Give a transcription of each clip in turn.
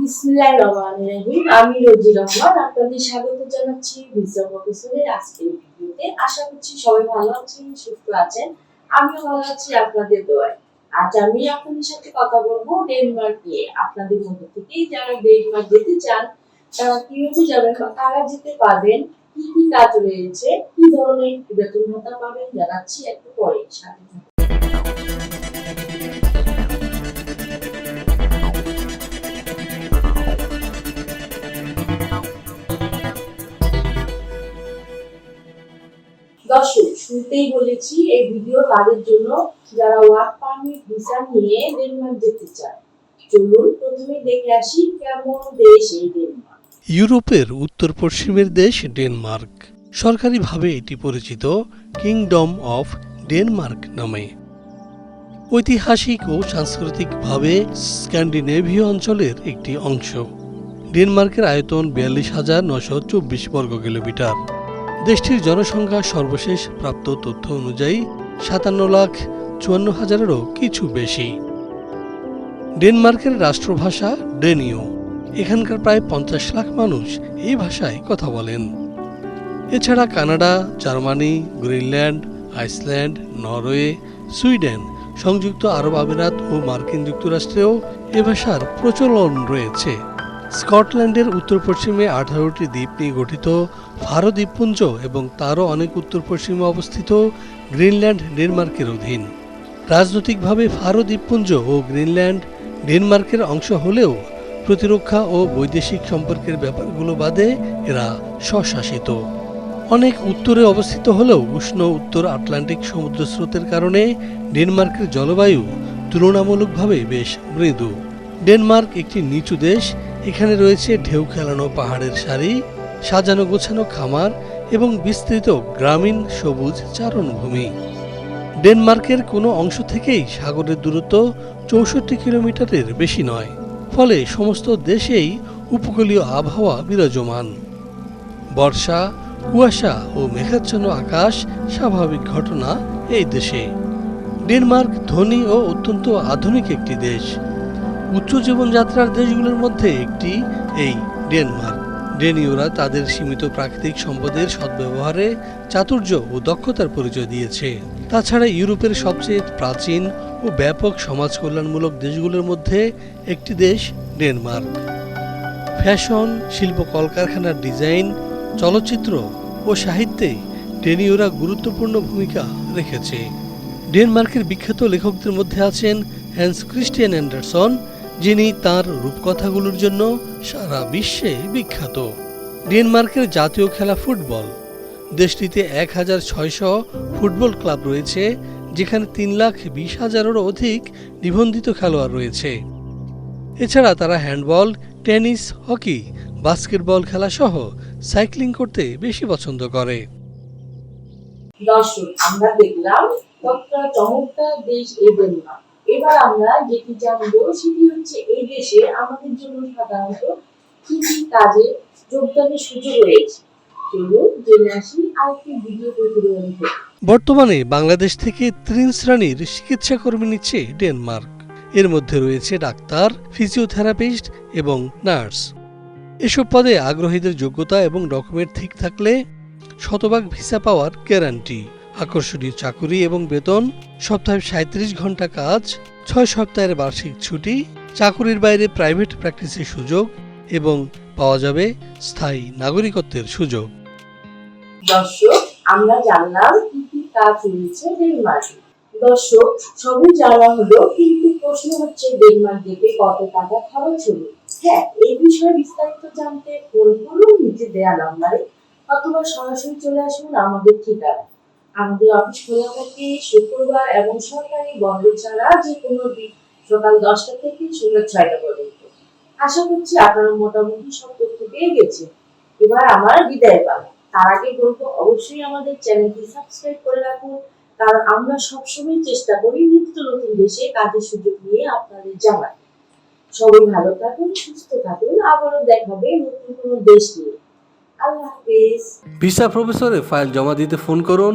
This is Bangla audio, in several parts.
বিসমিল্লাহ রহমান রহিম, আমি রোজি রহমান, আপনাদের স্বাগত জানাচ্ছি ভিসা প্রফেসরের আজকের ভিডিওতে। আশা করছি সবাই ভালো আছেন, সুস্থ আছেন, আমিও ভালো আছি আপনাদের দোয়ায়। আজ আমি আপনাদের সাথে কথা বলব ডেনমার্ক নিয়ে। আপনাদের মধ্যে থেকেই যারা ডেনমার্ক যেতে চান, তারা কীভাবে যাবেন কারা যেতে পারবেন, কি কি কাজ রয়েছে, কি ধরনের বেতন ভাতা পাবেন জানাচ্ছি একটু পরে। সাথে দর্শক, শুরুতেই বলেছি, এই ভিডিও তাদের জন্য যারা ওয়ার্ক পারমিট ভিসা নিয়ে ডেনমার্ক যেতে চায়। চলুন প্রথমে দেখে আসি কেমন দেশ এই ডেনমার্ক ইউরোপের উত্তর পশ্চিমের দেশ ডেনমার্ক সরকারিভাবে এটি পরিচিত কিংডম অফ ডেনমার্ক নামে। ঐতিহাসিক ও সাংস্কৃতিকভাবে স্ক্যান্ডিনেভীয় অঞ্চলের একটি অংশ। ডেনমার্কের আয়তন বিয়াল্লিশ হাজার নশো চব্বিশ বর্গ কিলোমিটার দেশটির জনসংখ্যা সর্বশেষ প্রাপ্ত তথ্য অনুযায়ী সাতান্ন লাখ চুয়ান্ন হাজারেরও কিছু বেশি। ডেনমার্কের রাষ্ট্রভাষা ডেনীয় এখানকার প্রায় পঞ্চাশ লাখ মানুষ এই ভাষায় কথা বলেন। এছাড়া Canada, Germany, Greenland, Iceland, Norway, Sweden সংযুক্ত আরব আমিরাত ও মার্কিন যুক্তরাষ্ট্রেও এ ভাষার প্রচলন রয়েছে। স্কটল্যান্ডের উত্তর পশ্চিমে আঠারোটি দ্বীপ নিয়ে গঠিত ফারো দ্বীপপুঞ্জ এবং তারও অনেক উত্তর পশ্চিমে অবস্থিত গ্রিনল্যান্ড ডেনমার্কের অধীন। রাজনৈতিকভাবে ফারো দ্বীপপুঞ্জ ও গ্রিনল্যান্ড ডেনমার্কের অংশ হলেও প্রতিরক্ষা ও বৈদেশিক সম্পর্কের ব্যাপারগুলো বাদে এরা স্বশাসিত। অনেক উত্তরে অবস্থিত হলেও উষ্ণ উত্তর আটলান্টিক সমুদ্র স্রোতের কারণে ডেনমার্কের জলবায়ু তুলনামূলকভাবে বেশ মৃদু। ডেনমার্ক একটি নিচু দেশ এখানে রয়েছে ঢেউ খেলানো পাহাড়ের সারি, সাজানো গোছানো খামার এবং বিস্তৃত গ্রামীণ সবুজ চারণভূমি। ডেনমার্কের কোনো অংশ থেকেই সাগরের দূরত্ব চৌষট্টি কিলোমিটারের বেশি নয়, ফলে সমস্ত দেশেই উপকূলীয় আবহাওয়া বিরাজমান। বর্ষা, কুয়াশা ও মেঘাচ্ছন্ন আকাশ স্বাভাবিক ঘটনা এই দেশে। ডেনমার্ক ধনী ও অত্যন্ত আধুনিক একটি দেশ। উচ্চ জীবনযাত্রার দেশগুলোর মধ্যে একটি, এই ডেনমার্ক। ডেনীয়রা তাদের সীমিত প্রাকৃতিক সম্পদের সদ্ব্যবহারে চাতুর্য ও দক্ষতার পরিচয় দিয়েছে। তাছাড়া ইউরোপের সবচেয়ে প্রাচীন ও ব্যাপক সমাজ কল্যাণমূলক দেশগুলোর মধ্যে একটি দেশ ডেনমার্ক। ফ্যাশন, শিল্প কলকারখানার ডিজাইন, চলচ্চিত্র ও সাহিত্যে ডেনীয়রা গুরুত্বপূর্ণ ভূমিকা রেখেছে। ডেনমার্কের বিখ্যাত লেখকদের মধ্যে আছেন হ্যান্স ক্রিস্টিয়ান অ্যান্ডারসন যিনি তার রূপকথাগুলোর জন্য সারা বিশ্বে বিখ্যাত। ডেনমার্কের জাতীয় খেলা ফুটবল। দেশটিতে এক হাজার ছয়শো ফুটবল ক্লাব রয়েছে, যেখানে তিন লাখ বিশ হাজারেরও অধিক নিবন্ধিত খেলোয়াড় রয়েছে। এছাড়া তারা হ্যান্ডবল, টেনিস, হকি, বাস্কেটবল খেলা সহ সাইক্লিং করতে বেশি পছন্দ করে। দর্শক, আমরা দেখলাম কতটা চমৎকার দেশ এই ডেনমার্ক। এবার আমরা যেটি জানব সেটি হচ্ছে এই দেশে আমাদের জন্য সাধারণত কি কি কাজে যোগদানের সুযোগ রয়েছে। বর্তমানে বাংলাদেশ থেকে তিন শ্রেণির চিকিৎসা কর্মী নিচ্ছে ডেনমার্ক। এর মধ্যে রয়েছে ডাক্তার, ফিজিওথেরাপিস্ট এবং নার্স। এসব পদে আগ্রহীদের যোগ্যতা এবং ডকুমেন্ট ঠিক থাকলে শতভাগ ভিসা পাওয়ার গ্যারান্টি। আকর্ষণীয় চাকুরি এবং বেতন, সপ্তাহে সাঁত্রিশ ঘণ্টা কাজ, ছয় সপ্তাহের বার্ষিক ছুটি, চাকুরির বাইরে প্রাইভেট প্র্যাকটিসের সুযোগ এবং পাওয়া যাবে স্থায়ী নাগরিকত্বের সুযোগ। দর্শক, আমরা জানলাম কি কি কাজ ডেনমার্কে দর্শক, সবই জানা হলো কিন্তু প্রশ্ন হচ্ছে ডেনমার্ক কত টাকা খরচ হলো। হ্যাঁ এই বিষয়ে বিস্তারিত জানতে ফোন করুন, নিচে দেয়া অথবা সরাসরি চলে আসুন আমাদের ঠিকানা আমাদের অফিস খোলা থাকে শুক্রবার এবং সরকারি বন্ধ ছাড়া যে কোনো দিন সকাল দশটা থেকে সন্ধ্যা ছয়টা পর্যন্ত। আশা করছি আপনারা মোটামুটি সব তথ্য পেয়ে গেছেন। এবার আমার বিদায় পালা। তার আগে বলব, অবশ্যই আমাদের চ্যানেলটি সাবস্ক্রাইব করে রাখুন, কারণ আমরা সবসময় চেষ্টা করি নিত্য নতুন দেশে কাজের সুযোগ নিয়ে আপনাদের জানার। সবাই ভালো থাকুন, সুস্থ থাকুন, আবারও দেখাবে নতুন কোনো দেশ নিয়ে। আল্লাহ হাফেজ। ভিসা প্রফেসরে ফাইল জমা দিতে ফোন করুন।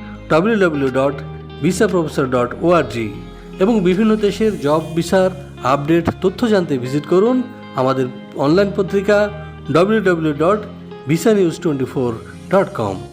www.visaprofessor.org এবং বিভিন্ন দেশের জব ভিসার আপডেট তথ্য জানতে ভিজিট করুন আমাদের অনলাইন পত্রিকা www.visanews24.com